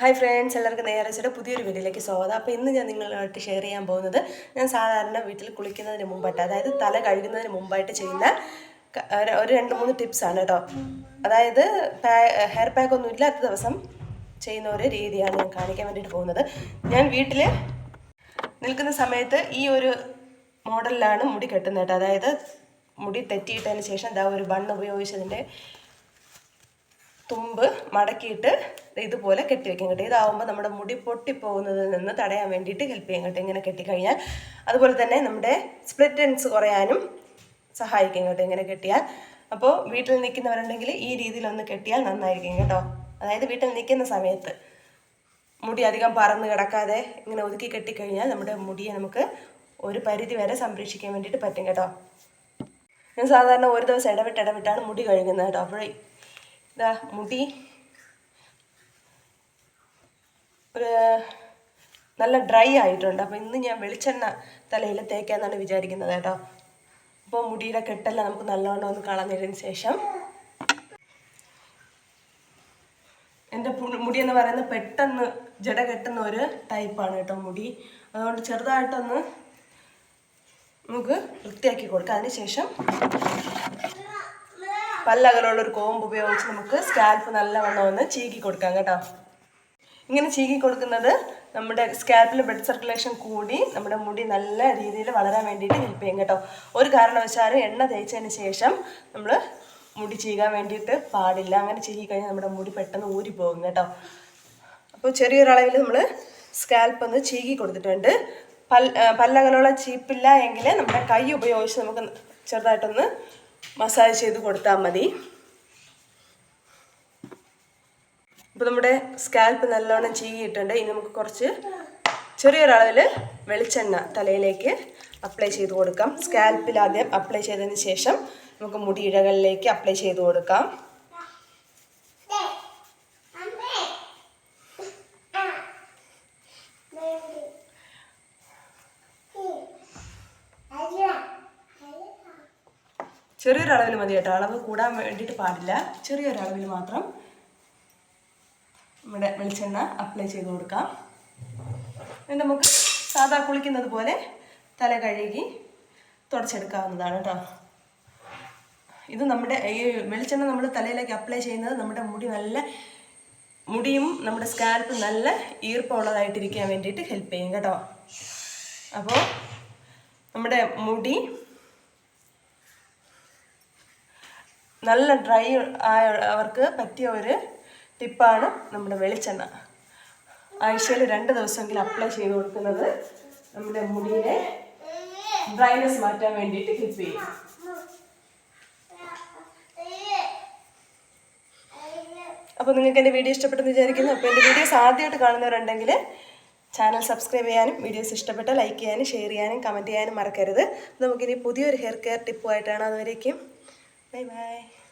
Hi friends എല്ലാവർക്കും നേരച്ചയുടെ പുതിയൊരു വീഡിയോയിലേക്ക് സ്വാഗതം. അപ്പോൾ ഇന്ന് ഞാൻ നിങ്ങളുമായിട്ട് ഷെയർ ചെയ്യാൻ പോകുന്നത് ഞാൻ സാധാരണ വീട്ടിൽ കുളിക്കുന്നതിന് മുമ്പായിട്ട് അതായത് തല കഴുകുന്നതിന് മുമ്പായിട്ട് ചെയ്യുന്ന ഒരു- രണ്ട് മൂന്ന് ടിപ്സാണ് കേട്ടോ അതായത് ഹെയർ പാക്ക് ഒന്നും ഇല്ലാത്ത ദിവസം ചെയ്യുന്ന ഒരു രീതിയാണ് ഞാൻ കാണിക്കാൻ വേണ്ടിയിട്ട് പോകുന്നത്. ഞാൻ വീട്ടിൽ നിൽക്കുന്ന സമയത്ത് ഈ ഒരു മോഡലിലാണ് മുടി കെട്ടുന്നത് കേട്ടോ അതായത് മുടി തെറ്റിയിട്ടതിന് ശേഷം എന്താ ഒരു ബണ്ണ് ഉപയോഗിച്ചതിന്റെ തുമ്പ് മടക്കിയിട്ട് ഇതുപോലെ കെട്ടി കെട്ടിവെക്കും കേട്ടോ. ഇതാവുമ്പോൾ നമ്മുടെ മുടി പൊട്ടിപ്പോകുന്നതിൽ നിന്ന് തടയാൻ വേണ്ടിയിട്ട് ഹെൽപ്പ് ചെയ്യും കേട്ടോ. ഇങ്ങനെ കെട്ടിക്കഴിഞ്ഞാൽ അതുപോലെ തന്നെ നമ്മുടെ സ്പ്ലിറ്റ് എൻസ് കുറയാനും സഹായിക്കും കേട്ടോ ഇങ്ങനെ കെട്ടിയാൽ. അപ്പോൾ വീട്ടിൽ നിൽക്കുന്നവരുണ്ടെങ്കിൽ ഈ രീതിയിലൊന്ന് കെട്ടിയാൽ നന്നായിരിക്കും കേട്ടോ. അതായത് വീട്ടിൽ നിൽക്കുന്ന സമയത്ത് മുടി അധികം പറന്ന് കിടക്കാതെ ഇങ്ങനെ ഒതുക്കി കെട്ടിക്കഴിഞ്ഞാൽ നമ്മുടെ മുടിയെ നമുക്ക് ഒരു പരിധി വരെ സംരക്ഷിക്കാൻ വേണ്ടിയിട്ട് പറ്റും കേട്ടോ. ഞാൻ സാധാരണ ഒരു ദിവസം ഇടവിട്ട് ഇടവിട്ടാണ് മുടി കഴുകുന്നത് കേട്ടോ. അപ്പോൾ ഇതാ മുടി. ഒരു നല്ല ഡ്രൈ ആയിട്ടുണ്ട്. അപ്പോൾ ഇന്ന് ഞാൻ വെളിച്ചെണ്ണ തലയിൽ തേക്കാന്നാണ് വിചാരിക്കുന്നത് കേട്ടോ. അപ്പോൾ മുടിയുടെ കെട്ടെല്ലാം നമുക്ക് നല്ലോണം ഒന്ന് കളഞ്ഞതിന് ശേഷം എന്റെ മുടി എന്ന് പറയുന്നത് പെട്ടെന്ന് ജട കെട്ടുന്ന ഒരു ടൈപ്പാണ് കേട്ടോ മുടി. അതുകൊണ്ട് ചെറുതായിട്ടൊന്ന് നമുക്ക് വൃത്തിയാക്കി കൊടുക്കാം. അതിനുശേഷം പല്ലകലുള്ള ഒരു കോമ്പ് ഉപയോഗിച്ച് നമുക്ക് സ്കാൽപ്പ് നല്ലവണ്ണം ഒന്ന് ചീകി കൊടുക്കാം കേട്ടോ. ഇങ്ങനെ ചീകി കൊടുക്കുന്നത് നമ്മുടെ സ്കാൽപ്പിൽ ബ്ലഡ് സർക്കുലേഷൻ കൂടി നമ്മുടെ മുടി നല്ല രീതിയിൽ വളരാൻ വേണ്ടിയിട്ട് ഹെൽപ്പ് ചെയ്യും കേട്ടോ. ഒരു കാരണവശാലും എണ്ണ തേച്ചതിന് ശേഷം നമ്മൾ മുടി ചീകാൻ വേണ്ടിയിട്ട് പാടില്ല. അങ്ങനെ ചീകി കഴിഞ്ഞാൽ നമ്മുടെ മുടി പെട്ടെന്ന് ഊരി പോകും കേട്ടോ. അപ്പോൾ ചെറിയൊരളവിൽ നമ്മൾ സ്കാൽപ്പ് ഒന്ന് ചീകി കൊടുത്തിട്ടുണ്ട്. പൽ പല്ലകലുള്ള ചീപ്പില്ല എങ്കിൽ നമ്മുടെ കൈ ഉപയോഗിച്ച് നമുക്ക് ചെറുതായിട്ടൊന്ന് മസാജ് ചെയ്ത് കൊടുത്താൽ മതി. ഇപ്പോൾ നമ്മുടെ സ്കാൽപ്പ് നല്ലോണം ചീകിയിട്ടുണ്ട്. ഇനി നമുക്ക് കുറച്ച് ചെറിയൊരളവിൽ വെളിച്ചെണ്ണ തലയിലേക്ക് അപ്ലൈ ചെയ്ത് കൊടുക്കാം. സ്കാൽപ്പിൽ ആദ്യം അപ്ലൈ ചെയ്തതിന് ശേഷം നമുക്ക് മുടിയിഴകളിലേക്ക് അപ്ലൈ ചെയ്ത് കൊടുക്കാം. ചെറിയൊരളവിൽ മതി കേട്ടോ. അളവ് കൂടാൻ വേണ്ടിയിട്ട് പാടില്ല. ചെറിയൊരളവിൽ മാത്രം നമ്മുടെ വെളിച്ചെണ്ണ അപ്ലൈ ചെയ്ത് കൊടുക്കാം. നമുക്ക് സാധാ കുളിക്കുന്നത് പോലെ തല കഴുകി തുടച്ചെടുക്കാവുന്നതാണ് കേട്ടോ. ഇത് നമ്മുടെ ഈ വെളിച്ചെണ്ണ നമ്മൾ തലയിലേക്ക് അപ്ലൈ ചെയ്യുന്നത് നമ്മുടെ മുടി നല്ല മുടിയും നമ്മുടെ സ്കാൽപ്പ് നല്ല ഈർപ്പമുള്ളതായിട്ടിരിക്കാൻ വേണ്ടിയിട്ട് ഹെൽപ്പ് ചെയ്യും കേട്ടോ. അപ്പോൾ നമ്മുടെ മുടി നല്ല ഡ്രൈ ആയ അവർക്ക് പറ്റിയ ഒരു ടിപ്പാണ് നമ്മുടെ വെളിച്ചെണ്ണ. ആഴ്ചയിൽ രണ്ട് ദിവസമെങ്കിലും അപ്ലൈ ചെയ്ത് കൊടുക്കുന്നത് നമ്മുടെ മുടിയിലെ ഡ്രൈനെസ് മാറ്റാൻ വേണ്ടിയിട്ട് ഹെൽപ്പ് ചെയ്യും. അപ്പോൾ നിങ്ങൾക്ക് എന്റെ വീഡിയോ ഇഷ്ടപ്പെട്ടെന്ന് വിചാരിക്കുന്നു. അപ്പോൾ എന്റെ വീഡിയോസ് ആദ്യമായിട്ട് കാണുന്നവരുണ്ടെങ്കിൽ ചാനൽ സബ്സ്ക്രൈബ് ചെയ്യാനും വീഡിയോസ് ഇഷ്ടപ്പെട്ടാൽ ലൈക്ക് ചെയ്യാനും ഷെയർ ചെയ്യാനും കമന്റ് ചെയ്യാനും മറക്കരുത്. നമുക്കിനി പുതിയൊരു ഹെയർ കെയർ ടിപ്പുമായിട്ടാണ് അതുവരേക്കും. 拜拜。